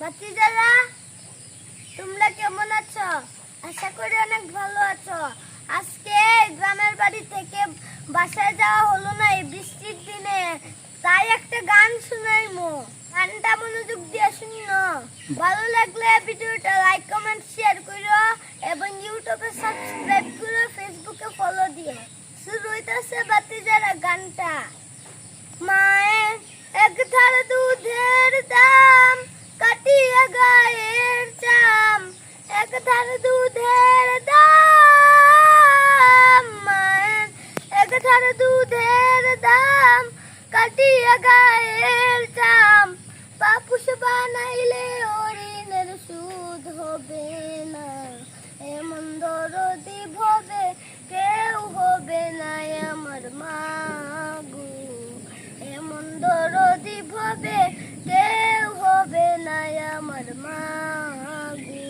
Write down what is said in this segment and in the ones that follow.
ভাতিজারা, তোমরা কেমন আছো? আশা করি অনেক ভালো আছো। আজকে গ্রামের বাড়ি থেকে বাসায় যাওয়া হলো না এই বৃষ্টির দিনে। তাই একটা গান শুনাইমু। গানটা মনোযোগ দিয়ে শুনো ভালো লাগলে ভিডিওটা লাইক, কমেন্ট, শেয়ার করো এবং ইউটিউবে সাবস্ক্রাইব করো ফেসবুকে ফলো দিও। শুরু হইতাছে বাতিজারা গানটা। মায়ের এক ধার দুধের দাম গায়ের চাম। পাপুষ বানাইলে অরিনের সুদ হবে না। এমন দরদি ভবে কেউ হবে না আমার মাগু। এমন দরদি ভবে কেউ হবে না আমার মাগু।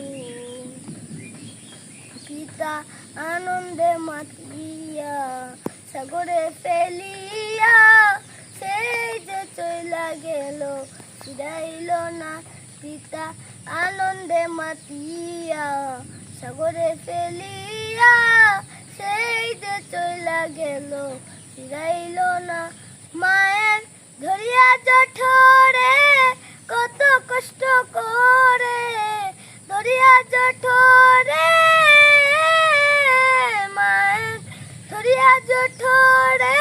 পিতা আনন্দে মাতিয়া, সাগরে ফেলিয়া চইলা গেল, ফিরাইল না পিতা, আনন্দে মাতিয়া, সাগরে ফেলিয়া সেই যে চইলা গেল, ফিরাইল না মায়ের ধরিয়া জঠরে, কত কষ্ট করে ধরিয়া জঠরে, মায়ের ধরিয়া জঠরে,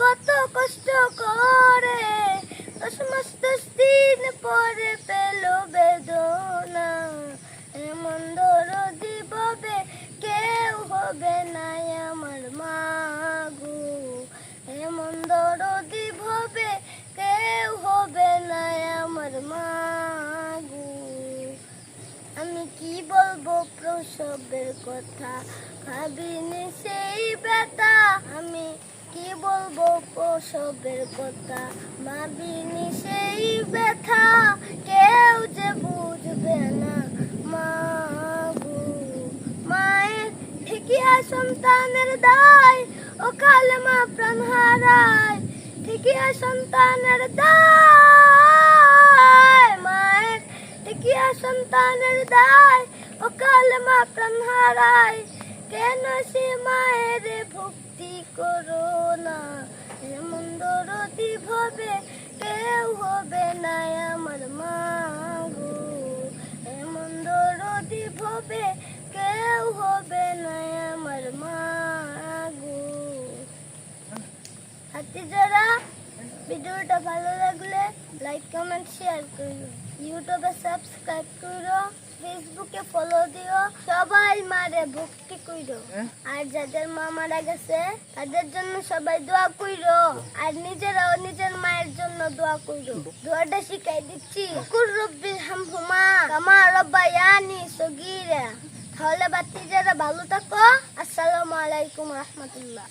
কত কষ্ট করে পরে পেল বেদনা। এমন দরদি ববে কেউ হবে না আমার মাগু এমন দরদি ভবে কেউ হবে না আমার মাগু আমি কি বলব প্রসবের কথা? ভাবিনি সেই ব্যথা। আমি কি বলব প্রসবের কথা? ভাবিনি সেই ব্যথা, কেউ যে বুঝবে না। মাগু মায়ের ঠিকিয়া সন্তানের দায়, ও কালেমা প্রাণ হারায়। ঠিকিয়া সন্তানের দায়, মায়ের ঠিকিয়া সন্তানের দায়, ও কালেমা প্রাণ হারায়। কেন সে মায়ের ভক্তি করো না? এমন দরদি ভবে কেউ হবে না আমার মাগো এমন দরদি ভবে কেউ হবে না আমার মাগো হাতি যারা ভিডিওটা ভালো লাগলে লাইক কমেন্ট শেয়ার করো। ইউটিউবে সাবস্ক্রাইব করো ফেসবুকে ফলো দিও সবাই মারে ভক্তি করো। আর যাদের মা মারা গেছে তাদের জন্য সবাই দোয়া করো। আর জন্য দোয়া করো। দোয়াটা শিখাই দিচ্ছি। কুকুর রব্বি হামহুমা কামা রব্বায়ানি সগীরা। তাহলে বাতি যারা ভালো থাকো। আসসালামু আলাইকুম রহমতুল্লাহ।